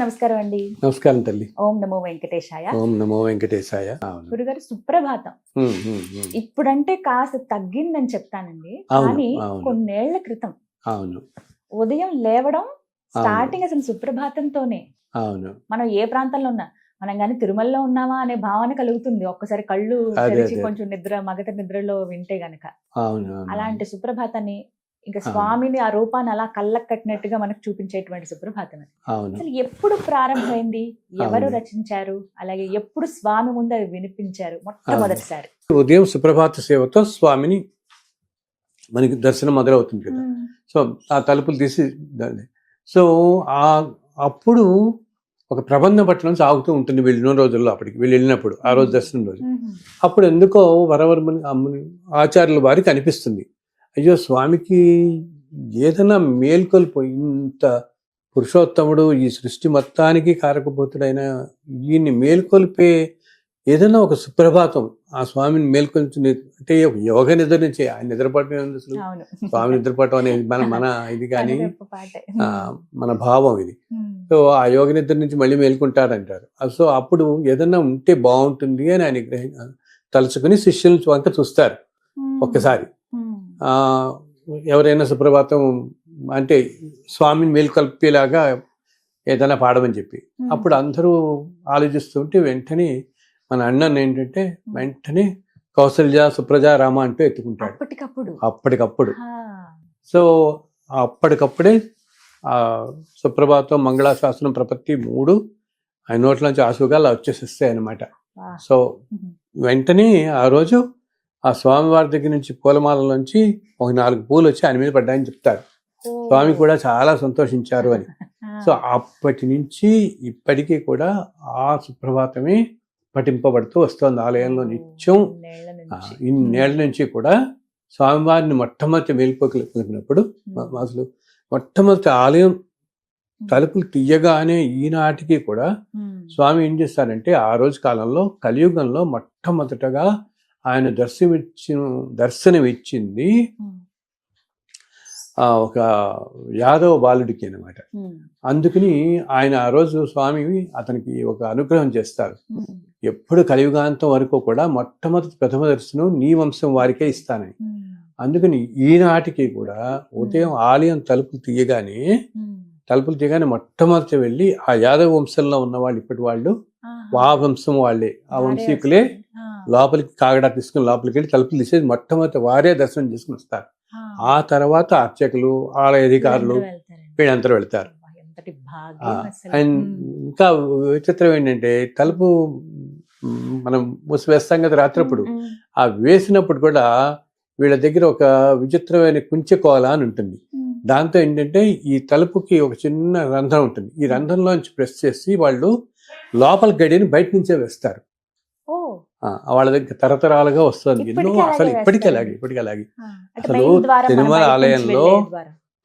నమస్కారం అండి. నమస్కారం తల్లి. ఓం నమో వెంకటేశాయ. ఓం నమో వెంకటేశాయ. గురుగారు సుప్రభాతం. ఇప్పుడంటే కాస్త తగ్గిందని చెప్తానండి. కానీ. కొన్నేళ్ళ క్రితం అవును. ఉదయం లేవడం స్టార్టింగ్ అసలు సుప్రభాతంతోనే. అవును. మనం ఏ ప్రాంతంలో ఉన్నా మనం కానీ తిరుమలలో ఉన్నామా అనే భావన కలుగుతుంది. ఒక్కసారి కళ్ళు. కొంచెం నిద్ర మగత నిద్రలో వింటే గనక. అలాంటి సుప్రభాతాన్ని ఇంకా. స్వామిని ఆ రూపాన్ని అలా కళ్ళకు కట్టినట్టుగా మనకు చూపించేటువంటి సుప్రభాతం అసలు ఎప్పుడు ప్రారంభమైంది? ఎవరు. రచించారు? అలాగే ఎప్పుడు స్వామి ముందు అవి వినిపించారు? మొట్టమొదటిసారి. ఉదయం సుప్రభాత సేవతో స్వామిని మనకి దర్శనం మొదలవుతుంది కదా. సో ఆ తలుపులు తీసి సో ఆ అప్పుడు ఒక ప్రబంధ పట్టణం సాగుతూ ఉంటుంది వెళ్ళిన రోజుల్లో అప్పటికి వీళ్ళు వెళ్ళినప్పుడు ఆ రోజు దర్శనం రోజు. అప్పుడు ఎందుకో వరవర్మని అమ్మని ఆచార్యుల వారికి అనిపిస్తుంది. అయ్యో స్వామికి ఏదైనా మేల్కొల్పు ఇంత పురుషోత్తముడు ఈ సృష్టి మొత్తానికి కారకపోతుడైన ఈయన్ని మేల్కొల్పే ఏదైనా ఒక సుప్రభాతం ఆ స్వామిని మేల్కొల్చుని అంటే యోగ నిద్ర నుంచి ఆయన నిద్రపడటం అసలు? స్వామి నిద్రపడటం అనేది మన మన ఇది కానీ మన భావం ఇది. సో ఆ యోగ నిద్ర నుంచి మళ్ళీ మేల్కొంటారంటారు ఆ, సో అప్పుడు ఏదన్నా ఉంటే బాగుంటుంది అని ఆయన గ్రహి తలుచుకుని శిష్యుల వంక చూస్తారు. ఒక్కసారి. ఎవరైనా సుప్రభాతం అంటే స్వామిని మేల్కొల్పేలాగా ఏదైనా పాడమని చెప్పి. అప్పుడు అందరూ ఆలోచిస్తుంటే వెంటనే మన అన్నన్ ఏంటంటే వెంటనే కౌసల్య సుప్రజ రామ అంటూ ఎత్తుకుంటాడు అప్పటికప్పుడు. సో అప్పటికప్పుడే ఆ సుప్రభాతం మంగళాశాసనం ప్రపత్తి మూడు ఆయన నోట్లోంచి ఆసుగా అలా వచ్చేసిస్తాయి అనమాట. సో. వెంటనే ఆ రోజు ఆ స్వామివారి దగ్గర నుంచి పూలమాలలోంచి ఒక నాలుగు పూలు వచ్చి ఆయన మీద పడ్డాయని చెప్తారు. స్వామి కూడా చాలా సంతోషించారు అని. సో అప్పటి నుంచి ఇప్పటికీ కూడా ఆ సుప్రభాతమే పఠింపబడుతూ వస్తోంది ఆలయంలో నిత్యం ఇన్నేళ్ళ నుంచి. కూడా స్వామివారిని మొట్టమొదటి మేల్పోకలిపినప్పుడు మ్మ్. అసలు మొట్టమొదటి ఆలయం తలుపులు తీయగానే ఈనాటికి కూడా. స్వామి ఏం చేస్తారంటే ఆ రోజు కాలంలో కలియుగంలో మొట్టమొదటగా ఆయన దర్శనమిచ్చి దర్శనం ఇచ్చింది మ్మ్. ఆ, ఒక యాదవ బాలుడికి అనమాట మ్మ్. అందుకని ఆయన ఆ రోజు స్వామి అతనికి ఒక అనుగ్రహం చేస్తారు మ్మ్. ఎప్పుడు కలియుగాంతం వరకు కూడా మొట్టమొదటి ప్రథమ దర్శనం నీ వంశం వారికే ఇస్తానని. అందుకని ఈనాటికి కూడా ఉదయం ఆలయం తలుపులు తీయగానే. తలుపులు తీయగానే మొట్టమొదటి వెళ్ళి ఆ యాదవ వంశంలో ఉన్న వాళ్ళు ఇప్పటి వాళ్ళు. ఆ వంశం వాళ్ళే ఆ వంశీకులే. లోపలికి కాగడా తీసుకుని లోపలికి వెళ్ళి తలుపులు తీసేది మొట్టమొదటి వారే దర్శనం చేసుకుని వస్తారు ఆ. తర్వాత అర్చకులు ఆలయ అధికారులు వీళ్ళందరూ వెళ్తారు. అండ్. ఇంకా విచిత్రం ఏంటంటే తలుపు మనం మూసివేస్తాం కదా రాత్రప్పుడు. ఆ వేసినప్పుడు కూడా వీళ్ళ దగ్గర ఒక విచిత్రమైన కుంచె కోల అని ఉంటుంది. దాంతో ఏంటంటే ఈ తలుపుకి ఒక చిన్న రంధ్రం ఉంటుంది ఈ రంధ్రంలోంచి ప్రెస్ చేసి వాళ్ళు లోపల గడిని బయట నుంచే వేస్తారు వాళ్ళ దగ్గర తరతరాలుగా వస్తుంది ఎన్నో అసలు ఇప్పటికీ. అలాగే ఇప్పటికీ అలాగే అసలు తిరుమల ఆలయంలో.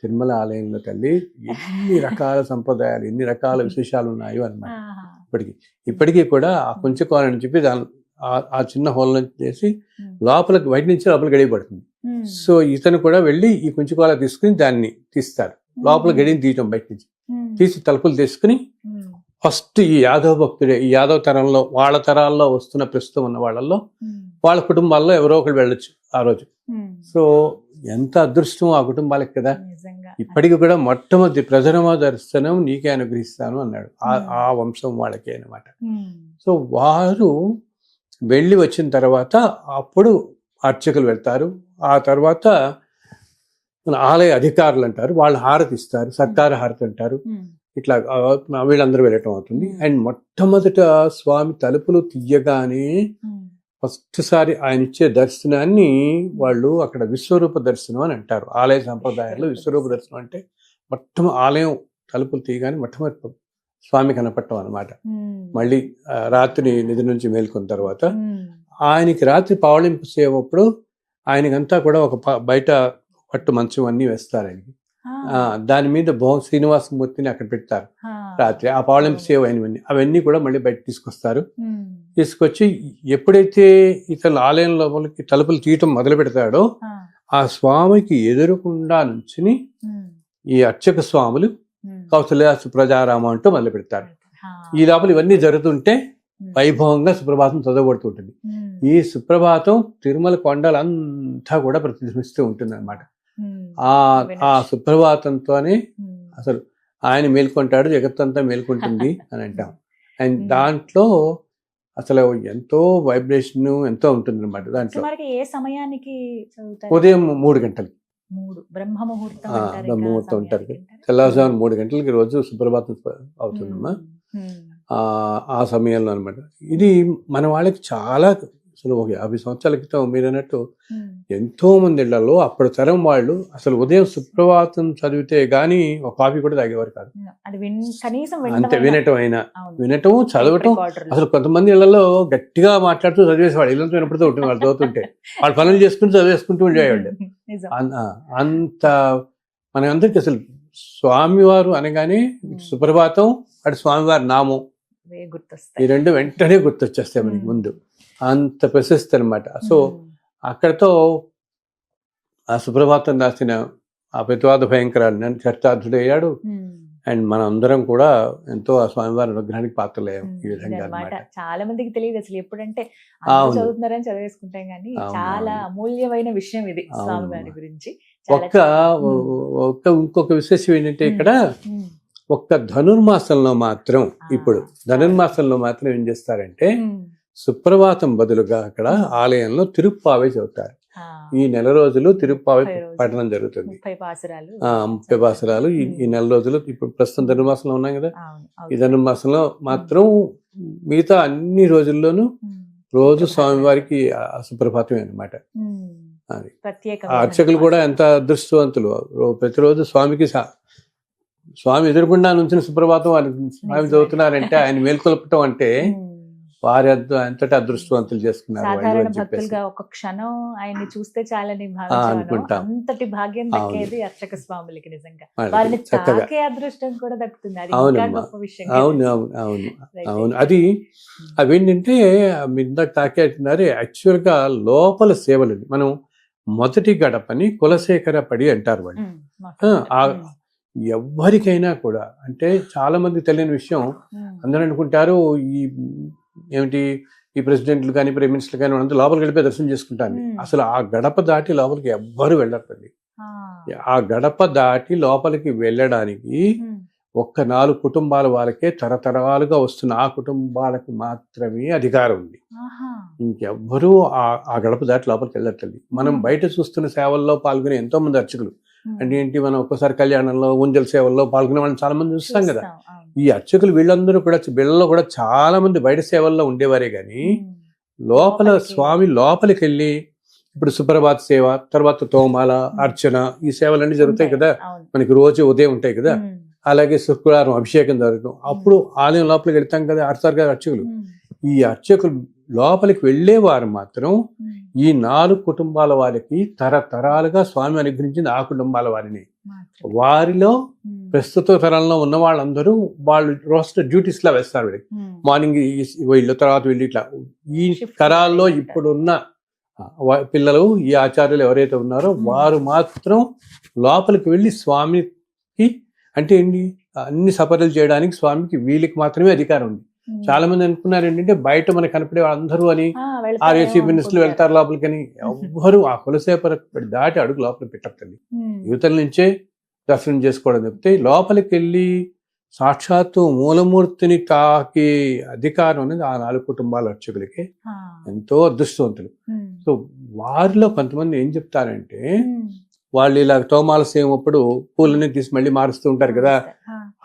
తిరుమల ఆలయంలో తల్లి ఎన్ని రకాల సంప్రదాయాలు ఎన్ని రకాల విశేషాలు ఉన్నాయో అన్నమాట ఆహా. ఇప్పటికి ఇప్పటికీ కూడా ఆ కొంచెం కోలని చెప్పి దాని ఆ- ఆ చిన్న హోల్ నుంచి చేసి. లోపలికి బయట నుంచి లోపల గడియ పడుతుంది. సో ఇతను కూడా వెళ్ళి ఈ కుంచుకోల తీసుకుని దాన్ని తీస్తారు లోపల గడిని తీయటం బయట నుంచి. తీసి తలుపులు తీసుకుని. ఫస్ట్ ఈ యాదవ భక్తుడే ఈ యాదవ తరంలో వాళ్ళ తరాల్లో వస్తున్న ప్రస్తుతం ఉన్న వాళ్ళల్లో మ్మ్. వాళ్ళ కుటుంబాల్లో ఎవరో ఒకరు వెళ్ళొచ్చు ఆ రోజు మ్మ్. సో ఎంత అదృష్టం ఆ కుటుంబాలకు కదా ఇప్పటికి కూడా మొట్టమొదటి ప్రథమ దర్శనం నీకే అనుగ్రహిస్తాను అన్నాడు ఆ- Hmm. వంశం వాళ్ళకే అనమాట. సో వారు వెళ్ళి వచ్చిన తర్వాత అప్పుడు అర్చకులు వెళ్తారు ఆ తర్వాత మన ఆలయ అధికారులు అంటారు వాళ్ళు హారతి ఇస్తారు సర్కారు హారతి అంటారు. ఇట్లా వీళ్ళందరూ వెళ్ళటం అవుతుంది. అండ్ మొట్టమొదట స్వామి తలుపులు తీయగానే. ఫస్ట్ సారి ఆయన ఇచ్చే దర్శనాన్ని వాళ్ళు అక్కడ విశ్వరూప దర్శనం అని అంటారు ఆలయ సంప్రదాయాల్లో విశ్వరూప దర్శనం అంటే మొట్టమ ఆలయం తలుపులు తీయగానే మొట్టమొదటి స్వామి కనపడటం అనమాట. మళ్ళీ రాత్రి నిధి నుంచి మేల్కొన్న తర్వాత. ఆయనకి రాత్రి పావళింపు సేవప్పుడు ఆయనకంతా కూడా ఒక బయట పట్టు మంచం అన్ని వేస్తారు ఆయనకి దాని మీద భో శ్రీనివాసమూర్తిని అక్కడ పెడతారు. రాత్రి ఆ పావళింపు సేవ అయినవన్నీ అవన్నీ కూడా మళ్ళీ బయట తీసుకొస్తారు. తీసుకొచ్చి ఎప్పుడైతే ఇతను ఆలయం లోపలికి తలుపులు తీయటం మొదలు పెడతాడో ఆ. స్వామికి ఎదురుకుండా నుంచుని మ్మ్. ఈ అర్చక స్వాములు మ్మ్. కౌశల్య సుప్రజారామ అంటూ మొదలు పెడతారు. ఈ లోపల ఇవన్నీ జరుగుతుంటే. వైభవంగా సుప్రభాతం చదవబడుతుంటుంది. ఈ సుప్రభాతం తిరుమల కొండలంతా కూడా ప్రతిధ్వనిస్తూ ఉంటుంది అనమాట. ఆ. సుప్రభాతంతోనే. అసలు ఆయన మేల్కొంటాడు జగత్తంతా మేల్కొంటుంది అని అంటాం అండ్. దాంట్లో అసలు ఎంతో వైబ్రేషన్ ఎంతో ఉంటుంది అనమాట దాంట్లో ఏ సమయానికి ఉదయం మూడు గంటలకి మూడు బ్రహ్మ ముహూర్తం ఆ, అంటారు బ్రహ్మ ఇంకా ముహూర్తం అంటారు. సమయానికి అంటారు. తెల్లవారుజామున మూడు గంటలకి రోజు సుప్రభాతం అవుతుందమ్మా ఆ సమయంలో అనమాట ఇది మన వాళ్ళకి చాలా అసలు ఒక యాభై సంవత్సరాల క్రితం మీరు అన్నట్టు. ఎంతో మంది ఇళ్ళలో అప్పటి తరం వాళ్ళు అసలు ఉదయం సుప్రభాతం చదివితే గానీ ఒక కాఫీ కూడా తాగేవారు కాదు. అంతే వినటం అయినా. వినటం చదవటం. అసలు కొంతమంది ఇళ్ళలో గట్టిగా మాట్లాడుతూ చదివేసేవాడు ఇళ్ళతో వినపడుతూ ఉంటుంది వాళ్ళు చదువుతుంటే. వాళ్ళు పనులు చేసుకుంటూ చదివేసుకుంటూ ఉండేవాళ్ళు. అంత మన అందరికి అసలు స్వామివారు అనగానే సుప్రభాతం అటు స్వామివారి నామం. ఈ రెండు వెంటనే గుర్తొచ్చేస్తాయి మనకి. ముందు. అంత ప్రశస్తి అనమాట సో. అక్కడతో ఆ సుప్రభాతం రాసిన ఆ ప్రతివాద భయంకరాన్ని చర్చార్థుడయ్యాడు ఉమ్. అండ్ మన అందరం కూడా ఎంతో ఆ స్వామివారి అనుగ్రహానికి పాత్రలయ్యాం ఈ. విధంగా అనమాట చాలా మందికి తెలియదు అసలు ఎప్పుడంటే. చదువుతున్నారని చదివేసుకుంటాం కానీ చాలా. అమూల్యమైన విషయం ఇది అవును. స్వామి వారి గురించి ఒక్క. ఒక్క ఇంకొక విశేషం ఏంటంటే ఇక్కడ. ఒక్క ధనుర్మాసంలో మాత్రం ఇప్పుడు ధనుర్మాసంలో మాత్రం ఏం చేస్తారంటే. సుప్రభాతం బదులుగా అక్కడ ఆలయంలో తిరుప్పావే చదువుతారు ఈ నెల రోజులు తిరుప్పావే. పఠనం జరుగుతుంది ముప్పై పాసురాలు ఈ నెల రోజులు ఇప్పుడు ప్రస్తుతం ధనుర్మాసంలో ఉన్నాం కదా ఈ అవును. ధనుర్మాసంలో మాత్రం మిగతా అన్ని రోజుల్లో ఉమ్. రోజు స్వామివారికి సుప్రభాతమే అనమాట. అది. అర్చకులు కూడా ఎంత అదృష్టవంతులు ప్రతిరోజు స్వామికి స్వామి ఎదురుకుండా నుంచిన సుప్రభాతం స్వామి. చదువుతున్నారంటే ఆయన మేల్కొల్పటం అంటే వారి ఎంతటి అదృష్టవంతులు చేసుకున్నారు భక్తులుగా ఒక క్షణం ఆయన్ని చూస్తే చాలని. అంతటి భాగ్యం. దక్కేది అర్చక స్వాములకి నిజంగా. వారిని తాకే అదృష్టం కూడా దక్కుతుంది. అది. గొప్ప విషయం అవును. అవును అవును అది అవేంటంటే ఇందాక యాక్చువల్గా లోపల సేవలు. మనం మొదటి గడపని కులశేఖర పడి అంటారు వాళ్ళు. ఎవ్వరికైనా కూడా అంటే చాలా మంది తెలియని విషయం అందరూ అనుకుంటారు ఈ ఏమిటి? ఈ ప్రెసిడెంట్లు కానీ ప్రైమ్ మినిస్టర్లు కానీ వాళ్ళంతా లోపలికి వెళ్ళిపోయి దర్శనం చేసుకుంటాను. అసలు ఆ గడప దాటి లోపలికి ఎవ్వరు వెళ్ళట్లేదు. ఆ, గడప దాటి లోపలికి వెళ్ళడానికి ఒక్క నాలుగు కుటుంబాల వాళ్ళకే తరతరాలుగా వస్తున్న ఆ కుటుంబాలకు మాత్రమే అధికారం ఉంది. ఇంకెవ్వరూ ఆ ఆ గడప దాటి లోపలికి వెళ్ళట్లేదు. మనం. బయట చూస్తున్న సేవల్లో పాల్గొనే ఎంతో మంది అర్చకులు అంటే ఏంటి మనం ఒక్కసారి కళ్యాణంలో ఉంజల సేవల్లో పాల్గొనే వాళ్ళని చాలా మంది చూస్తాం కదా. ఈ అర్చకులు వీళ్ళందరూ కూడా వీళ్ళలో కూడా చాలా మంది బయట సేవల్లో ఉండేవారే గాని ఉమ్, లోపల. స్వామి లోపలికి వెళ్ళి ఇప్పుడు సుప్రభాత సేవ తర్వాత తోమాల అర్చన ఈ సేవలన్నీ జరుగుతాయి కదా. మనకి రోజు ఉదయం ఉంటాయి కదా. అలాగే శుక్రవారం అభిషేకం జరుగుతాం అప్పుడు ఆలయం లోపలికి వెళ్తాం కదా అర్చారు కదా అర్చకులు. ఈ అర్చకులు లోపలికి వెళ్ళేవారు మాత్రం ఈ నాలుగు కుటుంబాల వారికి తరతరాలుగా స్వామి అనుగ్రహించింది ఆ కుటుంబాల వారిని. వారిలో ప్రస్తుత తరంలో ఉన్న వాళ్ళందరూ వాళ్ళు రోస్టర్ డ్యూటీస్ లా వేస్తారు వీళ్ళకి మార్నింగ్ వీళ్ళు తర్వాత వీళ్ళు ఇట్లా ఈ తరాల్లో. ఇప్పుడున్న పిల్లలు ఈ ఆచార్యులు ఎవరైతే ఉన్నారో. వారు మాత్రం లోపలికి వెళ్ళి స్వామికి అంటే ఏంటి అన్ని సపర్యలు చేయడానికి స్వామికి వీళ్ళకి మాత్రమే అధికారం ఉంది. చాలా మంది అనుకున్నారు ఏంటంటే బయట మనకు కనపడే వాళ్ళందరూ అని ఆ, వెళ్తారేమో ఆర్ఎస్సీ మినిస్టర్లు. వెళ్తారు లోపలికని. ఎవ్వరు ఆ కులసేపర దాటి అడుగు లోపల ఉమ్, యువతల నుంచే దర్శనం చేసుకోవడం చెప్తే లోపలికి వెళ్ళి సాక్షాత్తు మూలమూర్తిని తాకే అధికారం అనేది ఆ నాలుగు కుటుంబాల అర్చకులకి ఎంతో అదృష్టవంతులు. సో వారిలో కొంతమంది ఏం చెప్తారంటే వాళ్ళు ఇలా తోమాల సేవం అప్పుడు పూలని తీసి మళ్ళీ మారుస్తూ ఉంటారు కదా.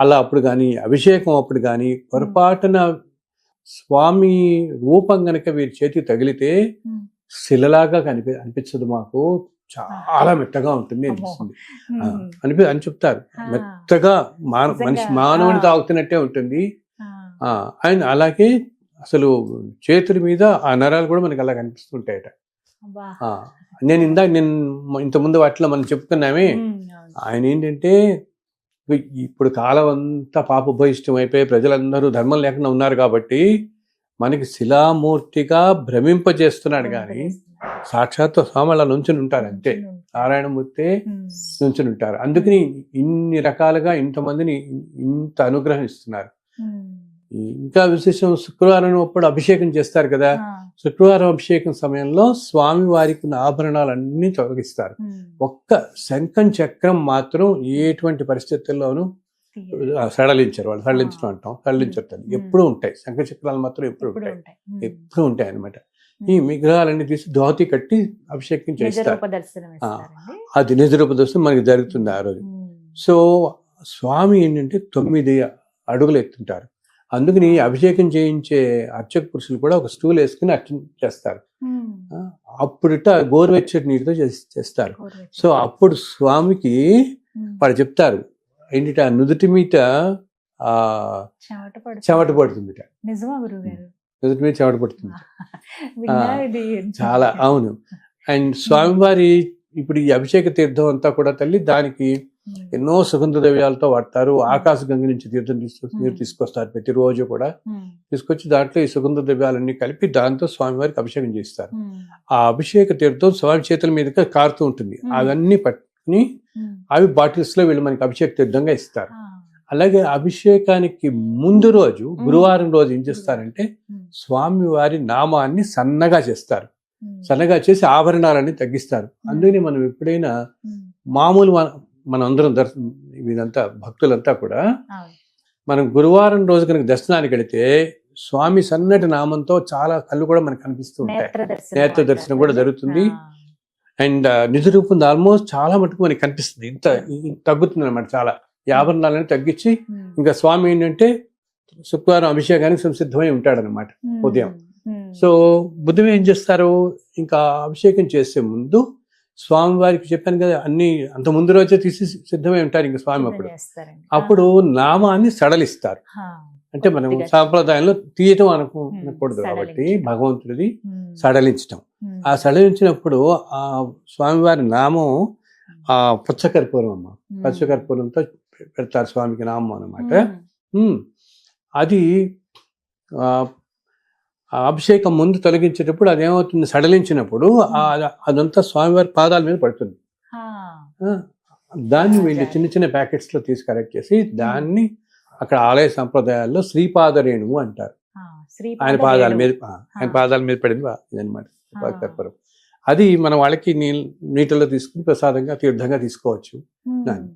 అలా అప్పుడు కానీ అభిషేకం అప్పుడు కానీ పొరపాటున స్వామి రూపం గనక వీరి చేతికి తగిలితే శిలలాగా కనిపి అనిపించదు మాకు. చాలా మెత్తగా ఉంటుంది అనిపిస్తుంది. అనిపి అని చెప్తారు. మెత్తగా మనిషి మానవుని. తాగుతున్నట్టే ఉంటుంది. అండ్ అలాగే అసలు చేతుల మీద ఆ నరాలు కూడా మనకి అలా కనిపిస్తుంటాయట. నేను ఇందాక నేను ఇంతకుముందు వాటిలో మనం చెప్పుకున్నామే. ఆయన ఏంటంటే ఇప్పుడు కాలం అంతా పాపభూయిష్టం అయిపోయి ప్రజలందరూ ధర్మం లేకుండా ఉన్నారు కాబట్టి మనకి శిలామూర్తిగా భ్రమింపజేస్తున్నాడు కానీ. సాక్షాత్ స్వామి అలా నుంచుని ఉంటారు అంతే నారాయణమూర్తి. నుంచుని ఉంటారు అందుకని ఇన్ని రకాలుగా ఇంతమందిని ఇంత అనుగ్రహం ఇస్తున్నారు. ఇంకా విశేషం శుక్రవారం అప్పుడు అభిషేకం చేస్తారు కదా. శుక్రవారం అభిషేకం సమయంలో స్వామి వారికి ఉన్న ఆభరణాలన్నీ తొలగిస్తారు. ఒక్క శంఖం చక్రం మాత్రం ఎటువంటి పరిస్థితుల్లోనూ సడలించరు వాళ్ళు. సడలించడం అంటాం. సడలించరు. ఎప్పుడూ ఉంటాయి. శంఖ చక్రాలు మాత్రం ఎప్పుడు ఉంటాయి. ఎప్పుడు ఉంటాయి అన్నమాట ఈ విగ్రహాలన్నీ తీసి ధోతి కట్టి అభిషేకం నిజ చేస్తారు. అది నిజరూప దర్శనం మనకి జరుగుతుంది ఆ రోజు. సో స్వామి ఏంటంటే తొమ్మిది అడుగులు ఎత్తుంటారు. అందుకని అభిషేకం చేయించే అర్చక పురుషులు కూడా ఒక స్టూల్ వేసుకుని అర్చన చేస్తారు అప్పుడిట గోరువెచ్చటి నీటితో చేస్- చేస్తారు. సో అప్పుడు స్వామికి. వాడు చెప్తారు ఏంటి ఆ నుదుటి మీట ఆ చెమట పడుతుంది. నుదుటి మీద చెమట పడుతుంది చాలా అవును అండ్ స్వామివారి ఇప్పుడు ఈ అభిషేక తీర్థం అంతా కూడా తల్లి దానికి. ఎన్నో సుగంధ ద్రవ్యాలతో వాడతారు ఆకాశ గంగ నుంచి తీర్థం తీసుకొచ్చి నీరు. తీసుకొస్తారు ప్రతిరోజు కూడా. తీసుకొచ్చి దాంట్లో ఈ సుగంధ ద్రవ్యాలన్నీ కలిపి దాంతో స్వామివారికి అభిషేకం చేస్తారు. ఆ అభిషేక తీర్థం స్వామి చేతుల మీదుగా కారుతూ ఉంటుంది. అవన్నీ పట్టుకుని. అవి బాటిల్స్లో వీళ్ళు మనకి అభిషేక తీర్థంగా ఇస్తారు. అలాగే అభిషేకానికి ముందు రోజు గురువారం రోజు ఏం చేస్తారంటే ఉమ్. స్వామి వారి నామాన్ని సన్నగా చేస్తారు. సన్నగా చేసి ఆభరణాలన్నీ తగ్గిస్తారు అందుకని మనం ఎప్పుడైనా. మామూలు మన మనం అందరం దర్శనం ఇదంతా భక్తులంతా కూడా. మనం గురువారం రోజు కనుక దర్శనానికి వెళితే స్వామి సన్నటి నామంతో చాలా కళ్ళు కూడా మనకు కనిపిస్తూ ఉంటాయి నేత్ర దర్శనం కూడా. జరుగుతుంది. అండ్ నిజ రూపం ఆల్మోస్ట్ చాలా మటుకు మనకి కనిపిస్తుంది ఇంత తగ్గుతుంది అనమాట చాలా ఆభరణాలను తగ్గించి. ఇంకా స్వామి ఏంటంటే శుక్రవారం అభిషేకానికి సంసిద్ధమై ఉంటాడనమాట. ఉదయం. సో బుద్ధం ఏం చేస్తారు ఇంకా అభిషేకం చేసే ముందు స్వామి వారికి చెప్పాను కదా అన్ని అంత ముందు రోజే తీసి సిద్ధమై ఉంటారు ఇంకా స్వామి అప్పుడు. అప్పుడు నామాన్ని సడలిస్తారు. అంటే మనం. సాంప్రదాయంలో తీయటం అనుకో. అనకూడదు కాబట్టి. భగవంతుడిది. సడలించటం. ఆ సడలించినప్పుడు ఆ స్వామివారి నామం ఆ పుచ్చకర్పూరం అమ్మ. పచ్చకర్పూరంతో పెడతారు స్వామికి నామం అనమాట. అది అభిషేకం ముందు తొలగించేటప్పుడు అదేమవుతుంది సడలించినప్పుడు అదంతా స్వామివారి పాదాల మీద పడుతుంది దాన్ని వీళ్ళు. చిన్న చిన్న ప్యాకెట్స్లో తీసి కలెక్ట్ చేసి దాన్ని అక్కడ ఆలయ సంప్రదాయాల్లో శ్రీపాద రేణువు అంటారు ఆయన పాదాల. మీద ఆయన. పాదాల మీద పడింది ఆ. కర్పూరం అది మన వాళ్ళకి నీ నీటిలో తీసుకుని ప్రసాదంగా తీర్థంగా తీసుకోవచ్చు. దాన్ని.